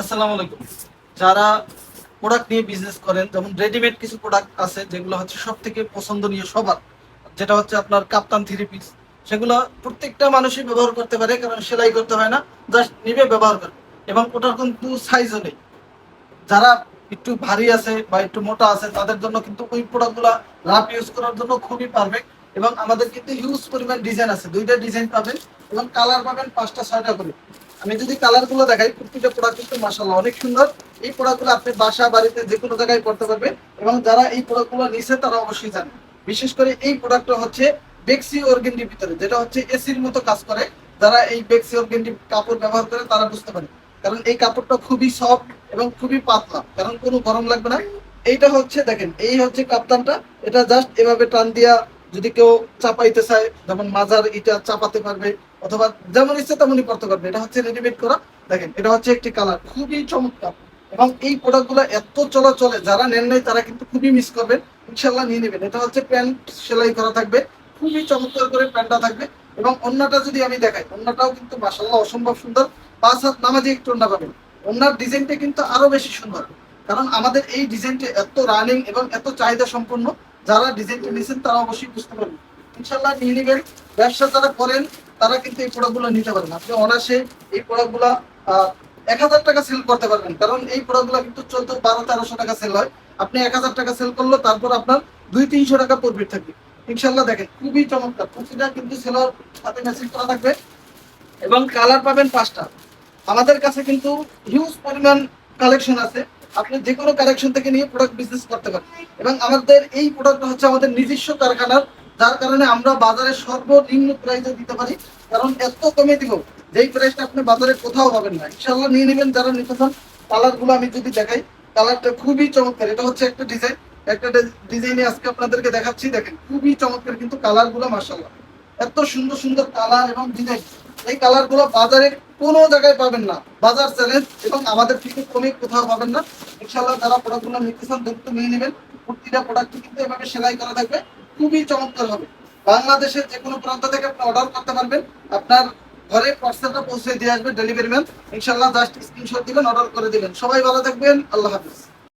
আসসালামু আলাইকুম। যারা প্রোডাক্ট নিয়ে বিজনেস করেন, যেমন রেডিমেড কিছু প্রোডাক্ট আছে, যেগুলো হচ্ছে সব থেকে পছন্দনীয় সবার, যেটা হচ্ছে আপনার কাপ্তান থ্রি পিস সেগুলো প্রত্যেকটা মানুষই ব্যবহার করতে পারে, কারণ সেলাই করতে হয় না জাস্ট নিবে, ব্যবহার করে। এবং ওটার কিন্তু সাইজও নেই। যারা একটু ভারী আছে বা একটু মোটা আছে, তাদের জন্য কিন্তু ওই প্রোডাক্টগুলো রাফ ইউজ করার জন্য খুবই পারফেক্ট এবং আমাদের কিন্তু হিউজ পরিমাণ ডিজাইন আছে। দুইটা ডিজাইন পাবেন এবং কালার পাবেন পাঁচটা, ছয়টা করে। আমি যদি কালারগুলো দেখাই প্রত্যেকটা প্রোডাক্ট কিন্তু মাসাল্লাহ অনেক সুন্দর। এই প্রোডাক্টগুলো আপনি বাসা, বাড়িতে যে কোনো জায়গায় করতে পারবেন এবং যারা এই প্রোডাক্টগুলো নিছে, তারা অবশ্যই জানেন বিশেষ করে এই প্রোডাক্টটা হচ্ছে বেক্সি অর্গেন্ডির ভিতরে, যেটা হচ্ছে এসির মতো কাজ করে। যারা এই বেক্সি অর্গেন্ডি কাপড় ব্যবহার করে, তারা বুঝতে পারে। কারণ এই কাপড়টা খুবই সফট এবং খুবই পাতলা, কারণ কোনো গরম লাগবে না। এইটা হচ্ছে, দেখেন, এই হচ্ছে কাপ্তানটা। এটা জাস্ট এভাবে টান দিয়া যদি কেউ চাপাইতে চায়, যেমন মাজার এটা চাপাতে পারবে অথবা যেমন ইচ্ছে তেমনই করতে পারবে। এটা হচ্ছে রেডিমেড করা দেখেন, এটা হচ্ছে একটি কালার খুবই চমৎকার। এবং এই প্রোডাক্টগুলো এত চলাচলে, যারা নেন নাই তারা কিন্তু খুবই মিস করবেন। ইনশাল্লাহ নিয়ে নেবেন। এটা হচ্ছে প্যান্ট সেলাই করা থাকবে। খুবই চমৎকার করে প্যান্টটা থাকবে। এবং অন্যটা যদি আমি দেখাই, অন্যটাও কিন্তু মাসাল্লাহ অসম্ভব সুন্দর। পাঁচ হাত নামাজি একটু অন্য পাবেন। অন্যার ডিজাইনটা কিন্তু আরও বেশি সুন্দর। কারণ আমাদের এই ডিজাইনটা এত রানিং এবং এত চাহিদা সম্পন্ন। যারা ডিজাইনটা নিয়েছেন তারা অবশ্যই বুঝতে পারবেন। ইনশাল্লাহ নিয়ে নেবেন। ব্যবসা যারা করেন তারা কিন্তু এই প্রোডাক্টগুলো নিতে পারেন আপনি অনাসে এই প্রোডাক্টগুলো এক হাজার টাকা সেল করতে পারবেন। কারণ এই প্রোডাক্টগুলো কিন্তু চোদ্দ, বারো, তেরোশো টাকা সেল হয়। আপনি এক হাজার টাকা সেল করল তারপর আপনার দুই, তিনশো টাকা প্রফিট থাকবে। ইনশাল্লাহ দেখেন, খুবই চমৎকার। প্রতিটা কিন্তু সেলার হাতে মেসেজ করা থাকবে। এবং কালার পাবেন পাঁচটা। আমাদের কাছে কিন্তু হিউজ পরিমাণ কালেকশন আছে। আপনি যে কোনো কালেকশন থেকে নিয়ে প্রোডাক্ট বিজনেস করতে পারেন। এবং আমাদের এই প্রোডাক্টটা হচ্ছে আমাদের নিজস্ব কারখানার যার কারণে আমরা বাজারে সর্বনিম্ন প্রাইসে দিতে পারি। কারণ এত কমে দিব, যেই প্রাইসটা আপনি বাজারে কোথাও পাবেন না। ইনশাল্লাহ নিয়ে নেবেন যারা নিতে চান। কালারগুলো আমি যদি দেখাই কালারটা খুবই চমৎকার। এটা হচ্ছে একটা ডিজাইন একটা ডিজাইনে আজকে আপনাদেরকে দেখাচ্ছি, দেখেন, খুবই চমৎকার কিন্তু কালারগুলো মার্শাল্লাহ এত সুন্দর সুন্দর কালার এবং ডিজাইন এই কালারগুলো বাজারে কোনো জায়গায় পাবেন না। বাজার চ্যালেঞ্জ এবং আমাদের থেকে কমে কোথাও পাবেন না। ইনশাল্লাহ যারা প্রোডাক্টগুলো নিতে চান দ্রুত নিয়ে নেবেন। প্রতিটা প্রোডাক্ট কিন্তু এভাবে সেলাই করা থাকবে। খুবই চমৎকার হবে। বাংলাদেশের যে কোনো প্রান্ত থেকে আপনি অর্ডার করতে পারবেন। আপনার ঘরে পার্সেলটা পৌঁছে দিয়ে আসবে ডেলিভারি ম্যান ইনশাল্লাহ জাস্ট স্ক্রিনশট দিবেন অর্ডার করে দিবেন। সবাই ভালো থাকবেন। আল্লাহ হাফিজ।